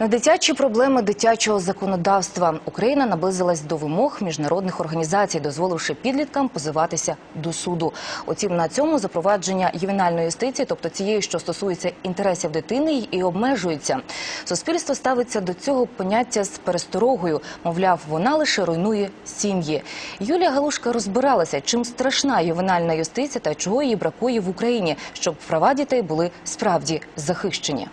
Дитячі проблеми дитячого законодавства Україна наблизилась до вимог міжнародних організацій, дозволивши підліткам позиватися до суду. Утім, на цьому запровадження ювенальної юстиції, тобто цієї, що стосується інтересів дитини, і обмежується. Суспільство ставиться до цього поняття з пересторогою. Мовляв, вона лише руйнує сім'ї. Юлія Галушка розбиралася, чим страшна ювенальна юстиція та чого їй бракує в Україні, щоб права дітей були справді захищені.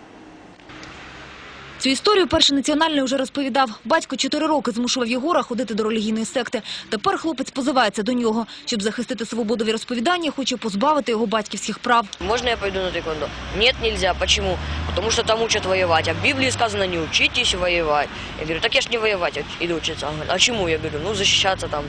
Цю історію перший національний уже розповідав. Батько чотири роки змушував Єгора ходити до релігійної секти. Тепер хлопець позивається до нього. Щоб захистити свободу віросповідання, хоче позбавити його батьківських прав. Можно я пойду на тэквондо? Нет, нельзя. Почему? Потому что там учат воевать. А в Библии сказано, не учитесь воевать. Я говорю, так я ж не учиться. Он говорит, а чему? Я говорю, ну защищаться там,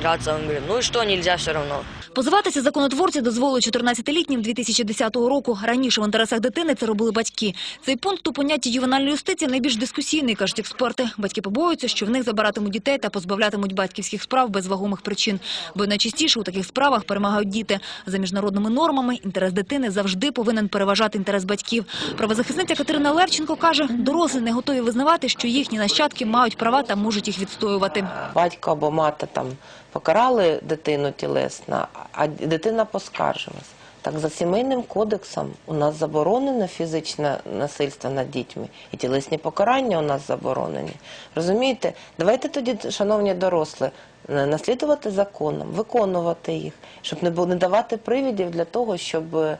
драться. Он говорит, ну и что, нельзя все равно. Позиватися законотворці дозволили 14-літнім 2010 року. Раніше в інтересах дитини це робили батьки. Цей пункт у понятті ювенальної юстиції найбільш дискусійний, кажуть експерти. Батьки побоюються, що в них забиратимуть дітей та позбавлятимуть батьківських справ без вагомих причин. Бо найчастіше у таких справах перемагають діти. За міжнародними нормами інтерес дитини завжди повинен переважати інтерес батьків. Правозахисниця Катерина Левченко каже, дорослі не готові визнавати, що їхні нащадки мають права та можуть їх відстоювати. батько або мати там покарали дитину тілесно, а дитина поскаржилась. Так за сімейним кодексом у нас заборонено фізичне насильство над дітьми, і тілесні покарання у нас заборонені. Розумієте? Давайте тоді, шановні дорослі, наслідувати законам, виконувати їх, щоб не було не давати привідів для того, щоб е,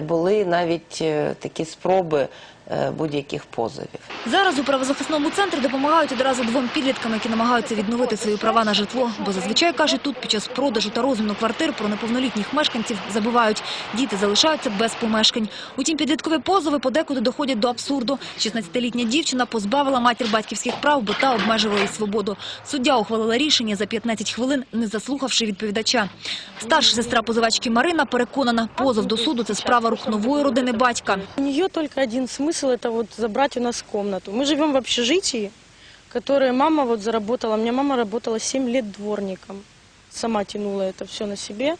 були навіть е, такі спроби е, будь-яких позовів. Зараз у правозахисному центрі допомагають одразу двом підліткам, які намагаються відновити свої права на житло. Бо зазвичай, кажуть, тут під час продажу та розміну квартир про неповнолітніх мешканців забувають. Діти залишаються без помешкань. Утім, підліткові позови подекуди доходять до абсурду. 16-літня дівчина позбавила матір батьківських прав, бо та обмежувала її свободу. Суддя ухвалила рішення за 15 хвилин, не заслухавши відповідача. Старша сестра позивачки Марина переконана, позов до суду – це справа рук нової родини батька. У нее только один смысл – это вот забрать у нас комнату. Мы живем в общежитии, которое мама вот заработала. У меня мама работала 7 лет дворником. Сама тянула это все на себе,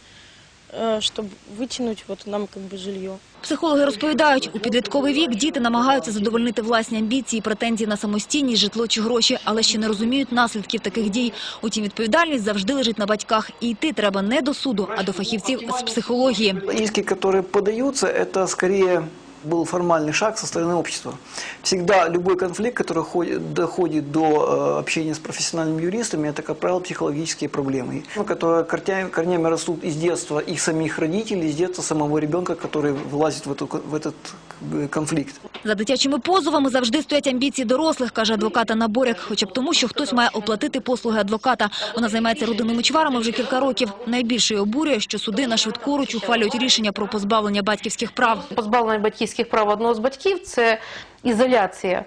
э, чтобы вытянуть вот нам как бы жилье. Психологи розповідають, у підлітковий вік діти намагаються задовольнити власні амбіції, претензії на самостійність, житло чи гроші, але ще не розуміють наслідків таких дій. Утім, відповідальність завжди лежить на батьках. І йти треба не до суду, а до фахівців з психології. Іски, які подаються, це скорее был формальный шаг со стороны общества. Всегда любой конфликт, который ходит- доходит до э, общения с профессиональными юристами, это, как правило, психологические проблемы, ну, которые корнями, корнями растут из детства их самих родителей, из детства самого ребенка, который вылазит в, эту, в этот как бы, конфликт. За дитячими позовами завжди стоять амбіції дорослих, каже адвоката Наборяк, хоча б тому, що хтось має оплатити послуги адвоката. Вона займається родинними чварами вже кілька років. Найбільше її обурює, що суди на швидкоруч ухвалюють рішення про позбавлення батьківських прав. позбавлення батьківських прав одного з батьків це ізоляція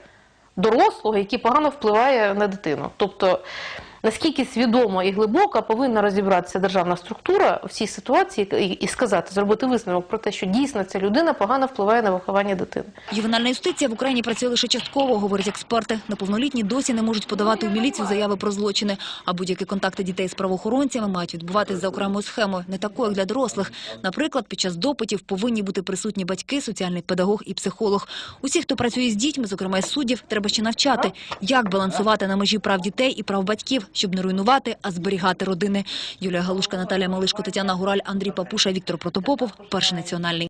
дорослого, який погано впливає на дитину. Тобто, наскільки свідомо і глибоко повинна розібратися державна структура в цій ситуації і, сказати, зробити висновок про те, що дійсно ця людина погано впливає на виховання дитини. Ювенальна юстиція в Україні працює лише частково, говорять експерти. Неповнолітні досі не можуть подавати у міліцію заяви про злочини. А будь-які контакти дітей з правоохоронцями мають відбуватись за окремою схемою, не такою, як для дорослих. Наприклад, під час допитів повинні бути присутні батьки, соціальний педагог і психолог. Усіх, хто працює з дітьми, зокрема із суддів, треба ще навчати, як балансувати на межі прав дітей і прав батьків, щоб не руйнувати, а зберігати родини. Юлія Галушка, Наталія Малишко, Тетяна Гураль, Андрій Папуша, Віктор Протопопов. Перший національний.